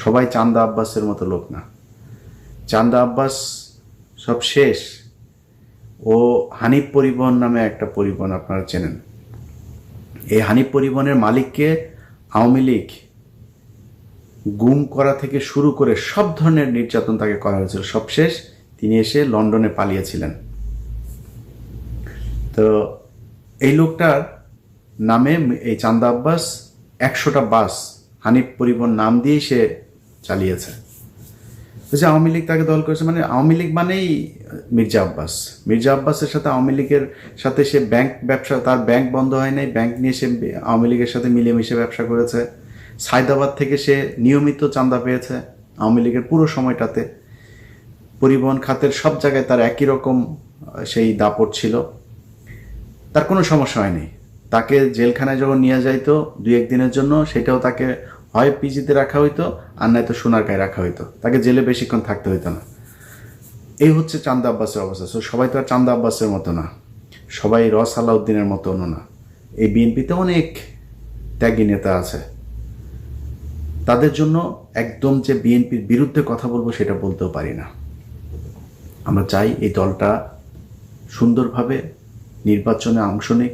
সবাই চান্দা আব্বাসের মতো লোক না। চান্দা আব্বাস সব শেষ। ও হানিফ পরিবহন নামে একটা পরিবহন আপনারা চেনেন। এই হানিফ পরিবহনের মালিককে আওয়ামী লীগ গুম করা থেকে শুরু করে সব ধরনের নির্যাতন তাকে করা হয়েছিল। সবশেষ তিনি এসে লন্ডনে পালিয়েছিলেন। তো এই লোকটার নামে এই চান্দা আব্বাস একশোটা বাস হানিফ পরিবহন নাম দিয়েই সে চালিয়েছে। যে আওয়ামী লীগ তাকে দল করেছে মানে আওয়ামী লীগ মানেই মির্জা আব্বাস। মির্জা আব্বাসের সাথে আওয়ামী লীগের সাথে সে ব্যাংক ব্যবসা, তার ব্যাংক বন্ধ হয় নাই, ব্যাংক নিয়ে সে আওয়ামী লীগের সাথে মিলেমিশে ব্যবসা করেছে। সায়দাবাদ থেকে সে নিয়মিত চাঁদা পেয়েছে আওয়ামী লীগের পুরো সময়টাতে। পরিবহন খাতের সব জায়গায় তার একই রকম, সেই দাপট ছিল। তার কোনো সমস্যা হয়নি। তাকে জেলখানায় যখন নিয়ে যাইতো দুই একদিনের জন্য, সেটাও তাকে হয় পিজিতে রাখা হইতো, আর নয়তো সোনারগাঁয় রাখা হইতো। তাকে জেলে বেশিক্ষণ থাকতে হইতো না। এই হচ্ছে চান্দা আব্বাসের অবস্থা। সো সবাই তো আর চান্দা আব্বাসের মতো না। সবাই রস আলাউদ্দিনের মতো না। এই বিএনপিতে অনেক ত্যাগী নেতা আছে। তাদের জন্য একদম যে বিএনপির বিরুদ্ধে কথা বলব, সেটা বলতেও পারি না। আমরা চাই এই দলটা সুন্দরভাবে নির্বাচনে অংশ নিক।